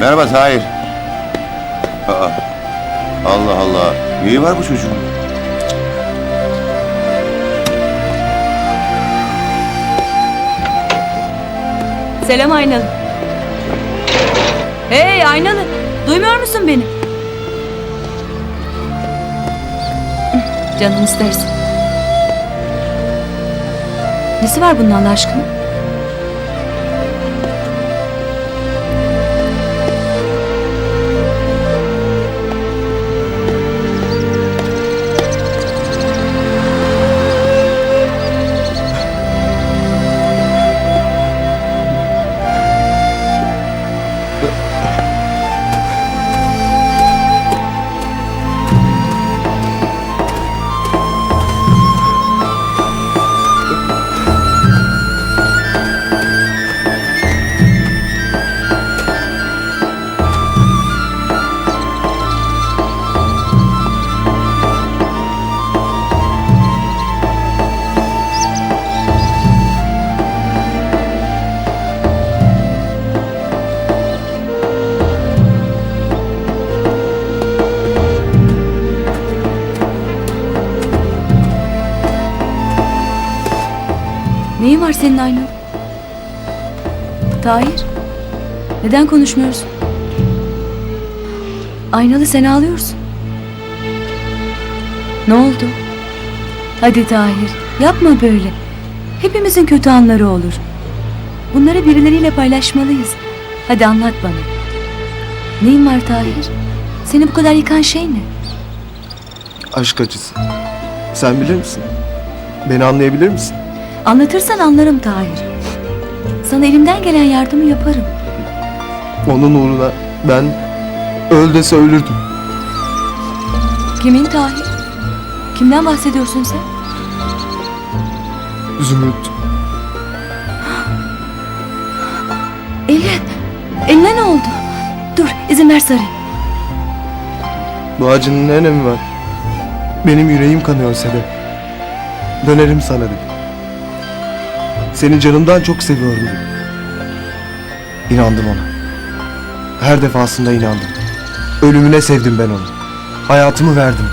Merhaba Tahir. Aa, Allah Allah. Neyi var bu çocuğun? Selam Aynalı. Hey Aynalı. Duymuyor musun beni? Canın istersin. Nesi var bunun Allah aşkına? Neyin var senin Aynalı? Tahir. Neden konuşmuyorsun? Aynalı sen ağlıyorsun. Ne oldu? Hadi Tahir, yapma böyle. Hepimizin kötü anları olur. Bunları birileriyle paylaşmalıyız. Hadi anlat bana. Neyin var Tahir? Seni bu kadar yıkan şey ne? Aşk acısı. Sen bilir misin? Beni anlayabilir misin? Anlatırsan anlarım Tahir. Sana elimden gelen yardımı yaparım. Onun uğruna ben öl dese ölürdüm. Kimin Tahir? Kimden bahsediyorsun sen? Zümrüt. Eline, eline ne oldu? Dur, izin ver sarayım. Bu acının ne önemi var? Benim yüreğim kanıyor Sedef. Dönerim sana dedim. Seni canımdan çok seviyorum. İnandım ona. Her defasında inandım. Ölümüne sevdim ben onu. Hayatımı verdim.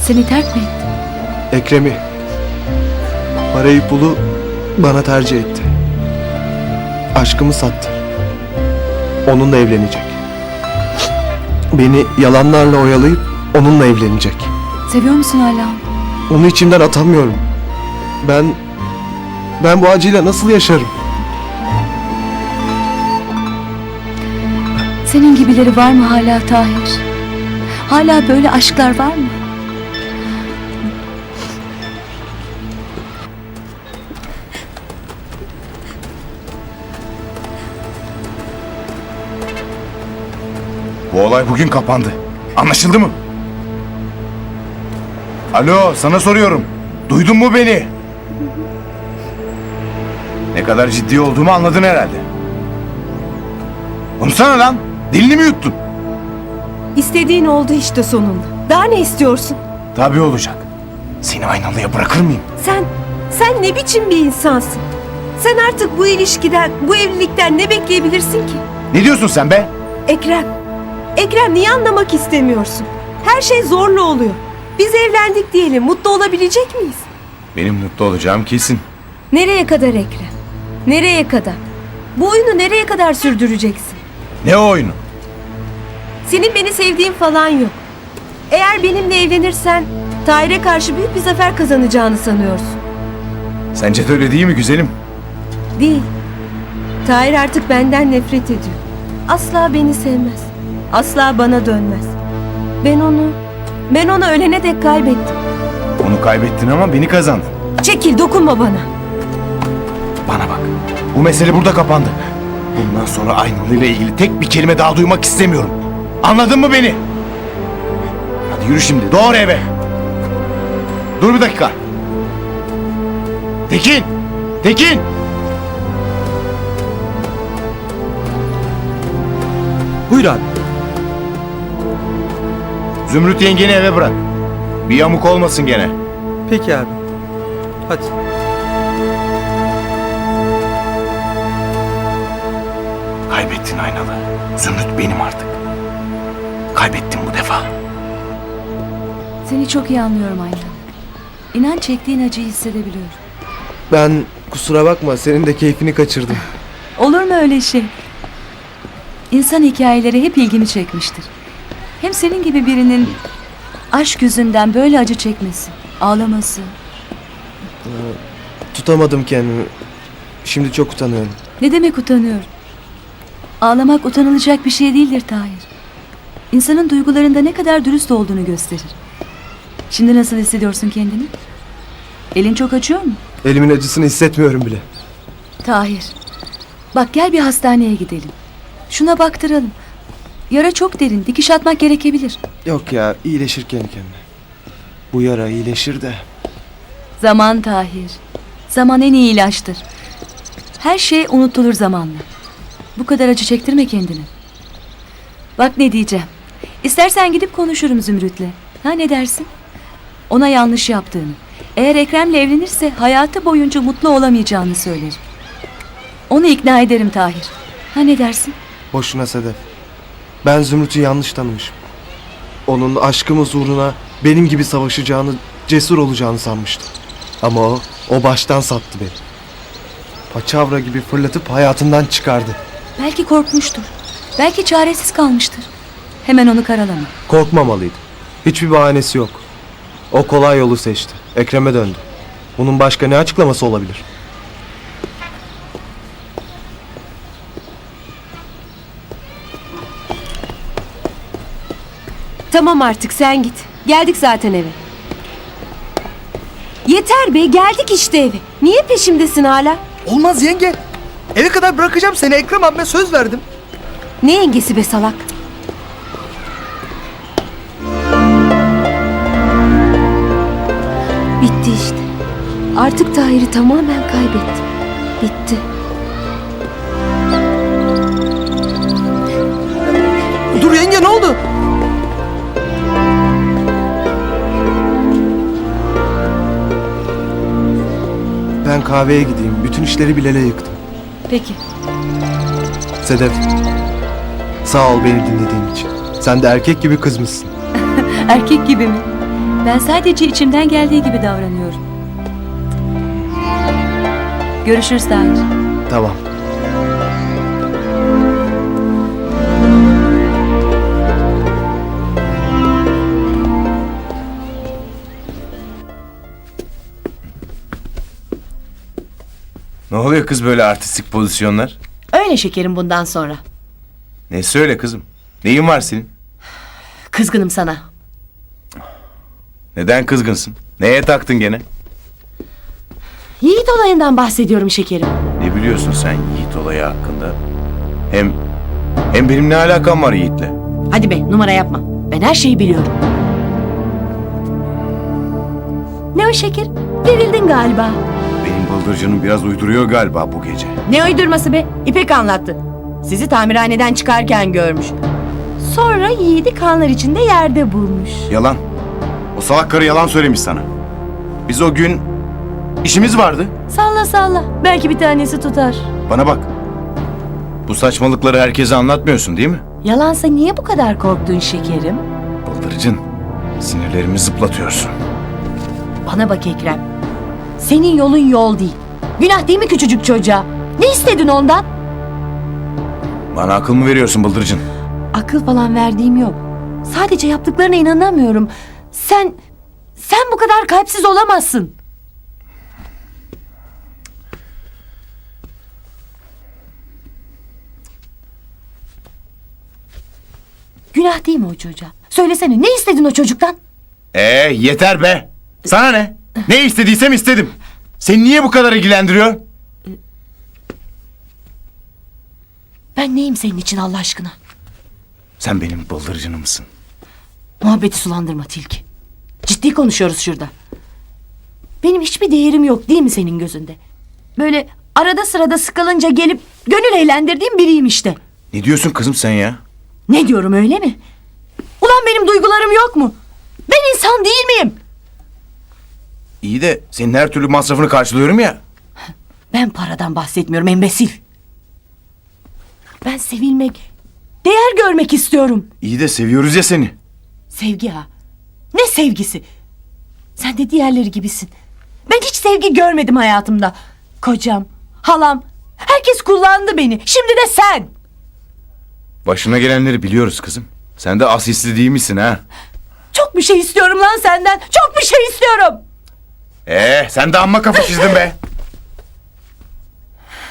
Seni terk mi etti? Ekrem'i, parayı pulu bana tercih etti. Aşkımı sattı. Onunla evlenecek. Beni yalanlarla oyalayıp onunla evlenecek. Seviyor musun hala onu? Onu içimden atamıyorum. Ben ben bu acıyla nasıl yaşarım? Senin gibileri var mı hala Tahir? Hala böyle aşklar var mı? Bu olay bugün kapandı. Anlaşıldı mı? Alo, sana soruyorum. Duydun mu beni? Ne kadar ciddi olduğumu anladın herhalde. Konuşsana lan. Dilini mi yuttun? İstediğin oldu işte sonunda. Daha ne istiyorsun? Tabii olacak. Seni aynalıya bırakır mıyım? Sen, sen ne biçim bir insansın? Sen artık bu ilişkiden, bu evlilikten ne bekleyebilirsin ki? Ne diyorsun sen be? Ekrem, Ekrem niye anlamak istemiyorsun? Her şey zorla oluyor. Biz evlendik diyelim, mutlu olabilecek miyiz? Benim mutlu olacağım kesin. Nereye kadar Ekrem? Nereye kadar? Bu oyunu nereye kadar sürdüreceksin? Ne oyunu? Senin beni sevdiğin falan yok. Eğer benimle evlenirsen Tahir'e karşı büyük bir zafer kazanacağını sanıyorsun. Sence de öyle değil mi güzelim? Değil. Tahir artık benden nefret ediyor. Asla beni sevmez. Asla bana dönmez. Ben onu, ben onu ölene dek kaybettim. Onu kaybettin ama beni kazandın. Çekil dokunma bana. Bana bak. Bu mesele burada kapandı. Bundan sonra Aynalı ile ilgili tek bir kelime daha duymak istemiyorum. Anladın mı beni? Hadi yürü şimdi. Doğru eve. Dur bir dakika. Tekin! Tekin! Buyur abi. Zümrüt yengeni eve bırak. Bir yamuk olmasın gene. Peki abi. Hadi. için aynalı. Zümrüt benim artık. Kaybettim bu defa. Seni çok iyi anlıyorum Aydan. İnan çektiğin acıyı hissedebiliyorum. Ben kusura bakma senin de keyfini kaçırdım. Olur mu öyle şey? İnsan hikayeleri hep ilgimi çekmiştir. Hem senin gibi birinin aşk yüzünden böyle acı çekmesi, ağlaması. Tutamadım kendimi. Şimdi çok utanıyorum. Ne demek utanıyorum? Ağlamak utanılacak bir şey değildir Tahir. İnsanın duygularında ne kadar dürüst olduğunu gösterir. Şimdi nasıl hissediyorsun kendini? Elin çok acıyor mu? Elimin acısını hissetmiyorum bile. Tahir. Bak gel bir hastaneye gidelim. Şuna baktıralım. Yara çok derin. Dikiş atmak gerekebilir. Yok ya iyileşir kendi kendine. Bu yara iyileşir de. Zaman Tahir. Zaman en iyi ilaçtır. Her şey unutulur zamanla. Bu kadar acı çektirme kendini. Bak ne diyeceğim. İstersen gidip konuşurum Zümrüt'le. Ha ne dersin? Ona yanlış yaptığını. Eğer Ekrem'le evlenirse hayatı boyunca mutlu olamayacağını söylerim. Onu ikna ederim Tahir. Ha ne dersin? Boşuna Sedef. Ben Zümrüt'ü yanlış tanımışım. Onun aşkımız uğruna benim gibi savaşacağını, cesur olacağını sanmıştım. Ama o, o baştan sattı beni. Paçavra gibi fırlatıp hayatından çıkardı. Belki korkmuştur. Belki çaresiz kalmıştır. Hemen onu karalama. Korkmamalıydı. Hiçbir bahanesi yok. O kolay yolu seçti. Ekrem'e döndü. Bunun başka ne açıklaması olabilir? Tamam artık sen git. Geldik zaten eve. Yeter be geldik işte eve. Niye peşimdesin hala? Olmaz yenge. Eve kadar bırakacağım seni Ekrem abime söz verdim. Ne yengesi be salak? Bitti işte. Artık Tahir'i tamamen kaybettim. Bitti. Kahveye gideyim. Bütün işleri Bilal'e yıktım. Peki. Sedef. Sağ ol beni dinlediğin için. Sen de erkek gibi kızmışsın. Erkek gibi mi? Ben sadece içimden geldiği gibi davranıyorum. Görüşürüz Tahir. Tamam. Ne oluyor kız böyle artistik pozisyonlar? Öyle şekerim bundan sonra. Ne söyle kızım? Neyin var senin? Kızgınım sana. Neden kızgınsın? Neye taktın gene? Yiğit olayından bahsediyorum şekerim. Ne biliyorsun sen Yiğit olayı hakkında? Hem hem benim ne alakam var Yiğit'le? Hadi be numara yapma. Ben her şeyi biliyorum. Ne o şeker? Gerildin galiba. Benim bıldırcınım biraz uyduruyor galiba bu gece. Ne uydurması be? İpek anlattı. Sizi tamirhaneden çıkarken görmüş. Sonra Yiğit'i kanlar içinde yerde bulmuş. Yalan. O salak karı yalan söylemiş sana. Biz o gün işimiz vardı. Salla salla. Belki bir tanesi tutar. Bana bak. Bu saçmalıkları herkese anlatmıyorsun değil mi? Yalansa niye bu kadar korktun şekerim? Bıldırcın. Sinirlerimi zıplatıyorsun. Bana bak Ekrem. Senin yolun yol değil. Günah değil mi küçücük çocuğa? Ne istedin ondan? Bana akıl mı veriyorsun Bıldırcın? Akıl falan verdiğim yok. Sadece yaptıklarına inanamıyorum. Sen, sen bu kadar kalpsiz olamazsın. Günah değil mi o çocuğa? Söylesene ne istedin o çocuktan? Ee yeter be. Sana ne? Ne istediysem istedim. Seni niye bu kadar ilgilendiriyor? Ben neyim senin için Allah aşkına? Sen benim bıldırcınımsın. Muhabbeti sulandırma Tilki. Ciddi konuşuyoruz şurada. Benim hiçbir değerim yok değil mi senin gözünde? Böyle arada sırada sıkılınca gelip gönül eğlendirdiğim biriyim işte. Ne diyorsun kızım sen ya? Ne diyorum öyle mi? Ulan benim duygularım yok mu? Ben insan değil miyim? İyi de senin her türlü masrafını karşılıyorum ya. Ben paradan bahsetmiyorum embesil. Ben sevilmek, değer görmek istiyorum. İyi de seviyoruz ya seni. Sevgi ha. Ne sevgisi? Sen de diğerleri gibisin. Ben hiç sevgi görmedim hayatımda. Kocam, halam, herkes kullandı beni. Şimdi de sen. Başına gelenleri biliyoruz kızım. Sen de asisli değil misin ha? Çok bir şey istiyorum lan senden. Çok bir şey istiyorum. Ee, sen de amma kafa çizdin be.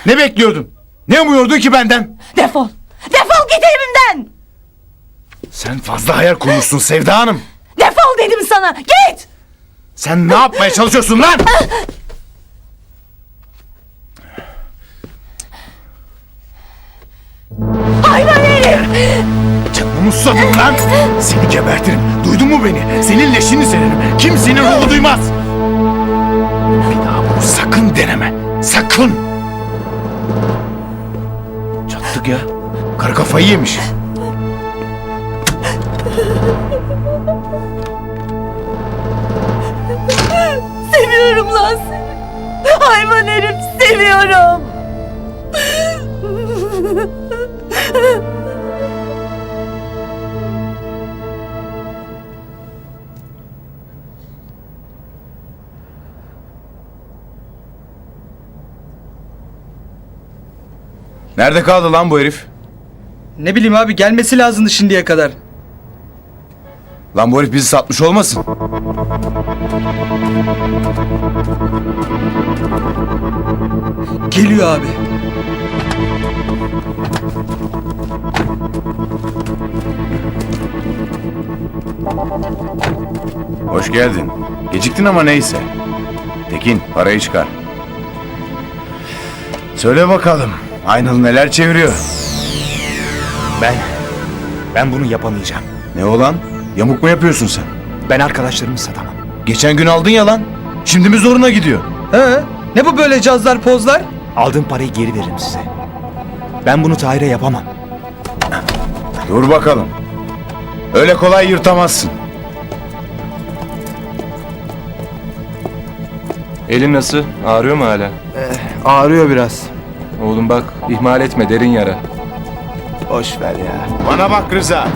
Ne bekliyordun? Ne umuyordun ki benden? Defol. Defol git evimden. Sen fazla hayal kurmuşsun Sevda Hanım. Defol dedim sana. Git. Sen ne yapmaya çalışıyorsun lan? Hayvan herif. Canımı susadın lan. Seni gebertirim. Duydun mu beni? Senin leşini sererim. Kimsenin ruhu duymaz. Sakın deneme. Sakın. Çattık ya. Karı kafayı yemiş. Seviyorum lan seni. Hayvan herif seviyorum. Nerede kaldı lan bu herif? Ne bileyim abi gelmesi lazımdı şimdiye kadar. Lan bu herif bizi satmış olmasın? Geliyor abi. Hoş geldin. Geciktin ama neyse. Tekin parayı çıkar. Söyle bakalım. Aynalı neler çeviriyor? Ben, ben bunu yapamayacağım. Ne olan? Yamuk mu yapıyorsun sen? Ben arkadaşlarımı satamam. Geçen gün aldın ya lan. Şimdi mi zoruna gidiyor? He? Ne bu böyle cazlar pozlar? Aldığım parayı geri veririm size. Ben bunu Tahir'e yapamam. Dur bakalım. Öyle kolay yırtamazsın. Elin nasıl? Ağrıyor mu hala? Ağrıyor biraz. Oğlum bak ihmal etme derin yara. Boş ver ya. Bana bak Rıza.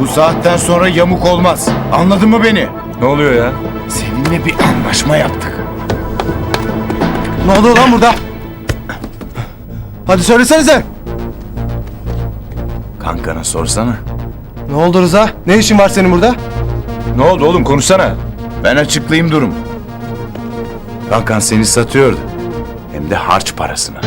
Bu saatten sonra yamuk olmaz. Anladın mı beni? Ne oluyor ya? Seninle bir anlaşma yaptık. Ne oluyor lan burada? Hadi söylesenize. Kankana sorsana. Ne oldu Rıza? Ne işin var senin burada? Ne oldu oğlum konuşsana. Ben açıklayayım durum. Kankan seni satıyordu. De harç parasına.